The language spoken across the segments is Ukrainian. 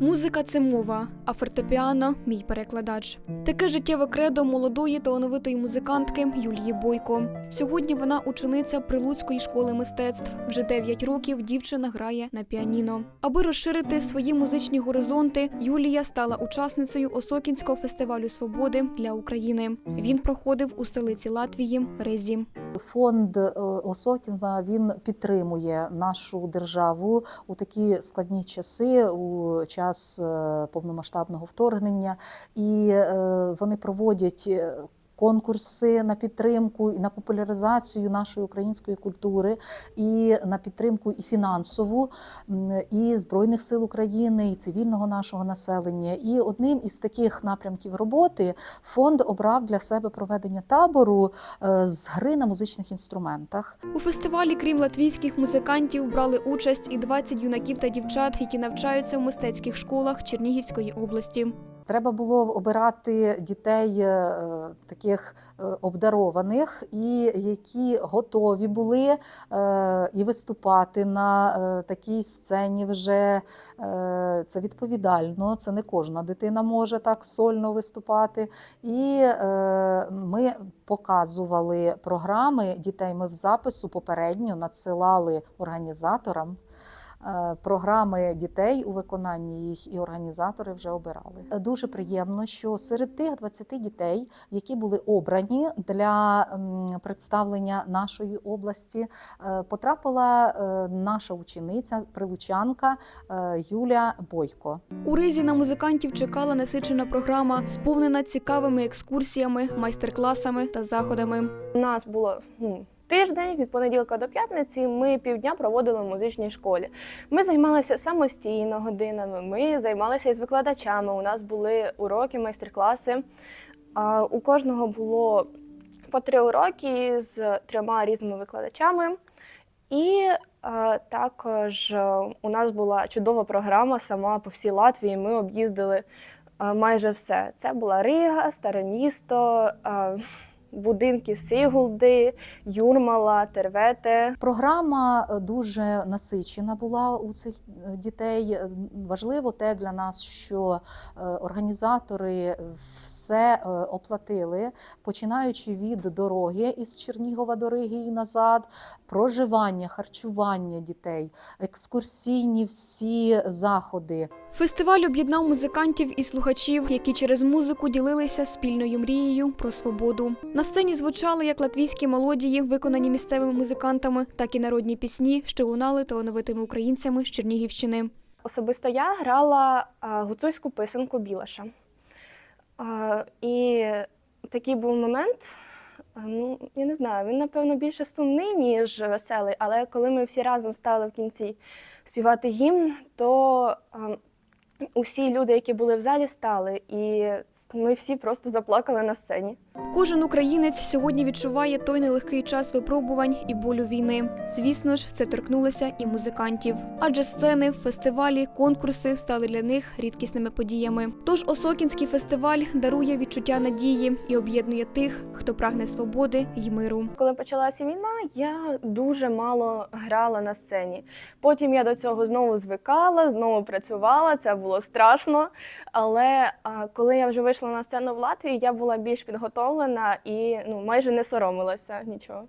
Музика це мова, а фортепіано мій перекладач. Таке життєве кредо молодої талановитої музикантки Юлії Бойко. Сьогодні вона учениця Прилуцької школи мистецтв. Вже 9 років дівчина грає на піаніно. Аби розширити свої музичні горизонти, Юлія стала учасницею Осокінського фестивалю свободи для України. Він проходив у столиці Латвії Резі. Фонд е, Осокіна він підтримує нашу державу у такі складні часи, у час е, повномасштабного вторгнення, і е, вони проводять. Конкурси на підтримку і на популяризацію нашої української культури, і на підтримку і фінансову і збройних сил України, і цивільного нашого населення. І одним із таких напрямків роботи фонд обрав для себе проведення табору е, з гри на музичних інструментах. У фестивалі, крім латвійських музикантів, брали участь і 20 юнаків та дівчат, які навчаються в мистецьких школах Чернігівської області. Треба було обирати дітей е, таких е, обдарованих, і які готові були е, і виступати на такій сцені. Вже це відповідально. Це не кожна дитина може так сольно виступати. І ми показували програми дітей. Ми в запису попередньо надсилали організаторам. Е, Програми дітей у виконанні їх і організатори вже обирали. Е, Дуже приємно, що серед тих 20 дітей, які були обрані для представлення нашої області, е, потрапила наша учениця, прилучанка Юля Бойко. У Ризі на музикантів чекала насичена програма, сповнена цікавими екскурсіями, майстер-класами та заходами. У нас було ну, тиждень від понеділка до п'ятниці. Ми півдня проводили в музичній школі. Ми займалися самостійно годинами. Ми займалися із викладачами. У нас були уроки, майстер-класи. У кожного було по три уроки з трьома різними викладачами. І також е, у нас була чудова програма сама по всій Латвії. Ми об'їздили а, майже все. Це була Рига, Старе місто, а, будинки Сигулди, Юрмала, Тервете. Програма е, дуже насичена була у цих е, дітей. Е, Важливо те для нас, що організатори все оплатили, починаючи від дороги із Чернігова до Риги і назад, проживання, харчування дітей, екскурсійні всі заходи. Фестиваль об'єднав музикантів і слухачів, які через музику ділилися спільною мрією про свободу. Сцені звучали як латвійські мелодії, виконані місцевими музикантами, так і народні пісні, що лунали талановитими українцями з Чернігівщини. Особисто я грала гуцульську писанку Білаша. І такий був момент. Ну, я не знаю, він, напевно, більше сумний, ніж веселий, але коли ми всі разом стали в кінці співати гімн, то усі люди, які були в залі, стали, і ми всі просто заплакали на сцені. Кожен українець сьогодні відчуває той нелегкий час випробувань і болю війни. Звісно ж, це торкнулося і музикантів, адже сцени, фестивалі, конкурси стали для них рідкісними подіями. Тож Осокінський фестиваль дарує відчуття надії і об'єднує тих, хто прагне свободи й миру. Коли почалася війна, я дуже мало грала на сцені. Потім я до цього знову звикала, знову працювала. Це було страшно. Але а, коли я вже вийшла на сцену в Латвії, я була більш підготовлена і ну майже не соромилася нічого.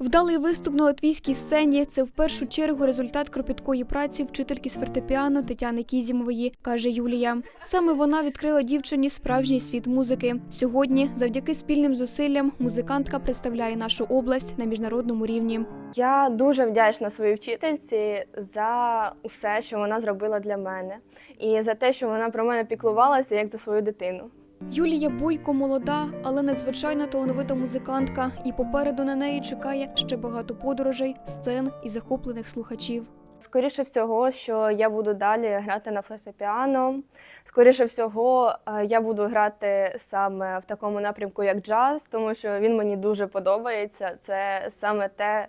Вдалий виступ на латвійській сцені це в першу чергу результат кропіткої праці вчительки з фортепіано Тетяни Кізімової, каже Юлія. Саме вона відкрила дівчині справжній світ музики. Сьогодні, завдяки спільним зусиллям, музикантка представляє нашу область на міжнародному рівні. Я дуже вдячна своїй вчительці за усе, що вона зробила для мене, і за те, що вона про мене піклувалася як за свою дитину. Юлія Бойко молода, але надзвичайно талановита музикантка, і попереду на неї чекає ще багато подорожей, сцен і захоплених слухачів. Скоріше всього, що я буду далі грати на фортепіано. Скоріше всього, е, я буду грати саме в такому напрямку, як джаз, тому що він мені дуже подобається. Це саме те,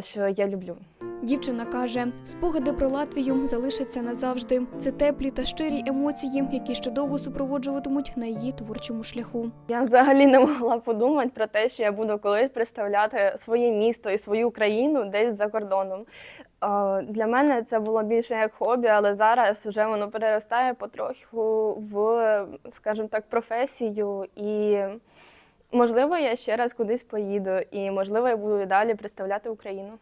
що я люблю. Дівчина каже, спогади про Латвію залишаться назавжди. Це теплі та щирі емоції, які ще довго супроводжуватимуть на її творчому шляху. Я взагалі не могла подумати про те, що я буду колись представляти своє місто і свою країну десь за кордоном. Для мене це було більше як хобі, але зараз вже воно переростає потроху в, скажімо так, професію. І можливо, я ще раз кудись поїду, і можливо, я буду далі представляти Україну.